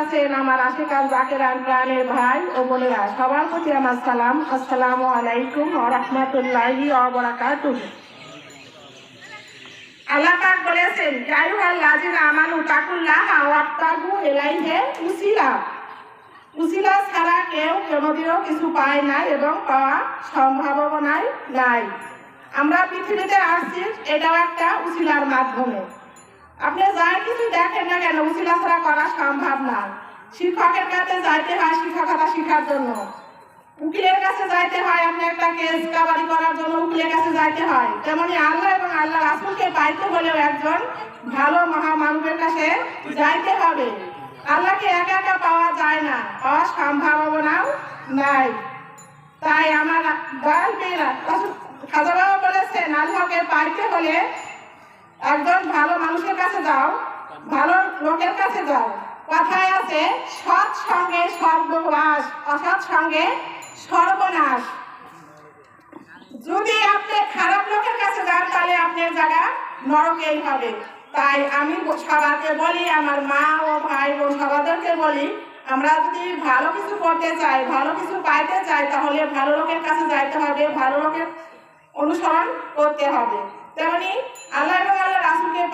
আছেন আমার আশেকার জাকেরান প্রাণের ভাই ও বোনেরা, সবার প্রতি আমার সালাম। আসসালামু আলাইকুম রহমতুল্লাহি অবরাকাতুহ আল্লাহ পাক বলেছেন জায়ুহাল লাজিনা আমানু তাকুল্লাহ ওয়াক্তাবু ইলাইহি উসিলা। উসিলা ছাড়া কেউ কোনোদিনও কিছু পায় না এবং পাওয়া সম্ভাবনাই নাই। আমরা পৃথিবীতে আসছি এটাও একটা উসিলার মাধ্যমে। আপনি যা কিছু দেখেন না কেন উসিলা ছাড়া করা সম্ভব না। শিক্ষকের কাছে যাইতে হয় শিক্ষকতা শেখার জন্য। উকিলের কাছে যাইতে হয় আপনি একটা কেস কাবারি করার জন্য উকিলের কাছে যাইতে হয়। তেমনি আল্লাহ এবং আল্লাহ রাসুলকে পাইতে হলেও একজন ভালো মহামানবের কাছে যাইতে হবে। আল্লাহকে একা একা পাওয়া যায় না পাওয়ার সম্ভাবনাও নাই। তাই আমার খাজা বাবা বলেছেন, আল্লাহকে পাইতে হলে একজন ভালো মানুষের কাছে যাও, ভালো লোকের কাছে যাও। কথায় আছে, সৎ সঙ্গে সর্বনাশ অসৎ সঙ্গে সর্বনাশ যদি আপনি খারাপ লোকের কাছে যান, তাহলে আপনার জায়গা নরকেই হবে। তাই আমি সবাইকে বলি, আমার মা ও ভাই বোন সবাইদেরকে বলি, আমরা যদি ভালো কিছু করতে চাই, ভালো কিছু পাইতে চাই, তাহলে ভালো লোকের কাছে যাইতে হবে, ভালো লোকের অনুসরণ করতে হবে। তেমনি আল্লাহ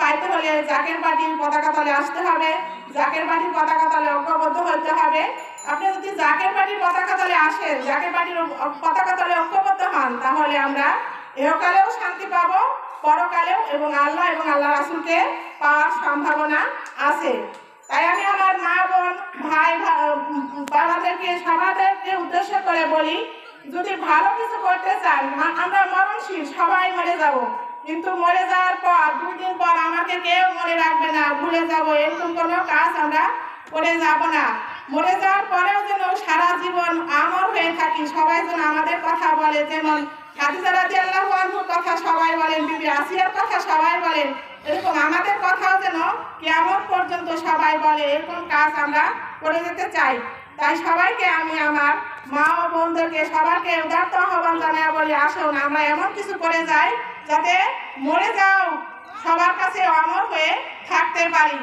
পাইতে হলে জাকের পার্টির পতাকা তলে আসতে হবে। জাকের পার্টির পতাকা তলে ঐক্যবদ্ধ হতে হবে। আপনি যদি জাকের পার্টির পতাকা তলে আসেন, জাকের পার্টির পতাকা তলে ঐক্যবদ্ধ হন, তাহলে আমরা এহকালেও শান্তি পাবো, পরকালেও এবং আল্লাহ এবং আল্লাহ রাসুলকে পাওয়ার সম্ভাবনা আছে। তাই আমি আমার মা, বোন, ভাই বাবাদেরকে সবাইদেরকে উদ্দেশ্য করে বলি, যদি ভালো কিছু করতে চান আমরা মরণশীল, সবাই মরে যাব। কিন্তু মরে যাওয়ার পর, দুই দিন পর না ভুলে যাব এরকম কোনো কাজ আমরা করে যাব না। মরে যাওয়ার পরেও যেন সারা জীবন আমর হয়ে থাকি। সবাই যেন আমাদের কথা বলে, যেমন কথা সবাই বলেন, বিবি আসিয়ার কথা সবাই বলেন। এরকম আমাদের কথাও যেন কেমন পর্যন্ত সবাই বলে, এরকম কাজ আমরা করে যেতে চাই। তাই সবাইকে আমি আমার মা ও বোনদেরকে, সবাইকে উদার্ত আহ্বান জানাই বলি, আসুন, আমরা এমন কিছু করে যাই যাতে মরে যাও। সবার কাছে অমর হয়ে থাকতে পারি।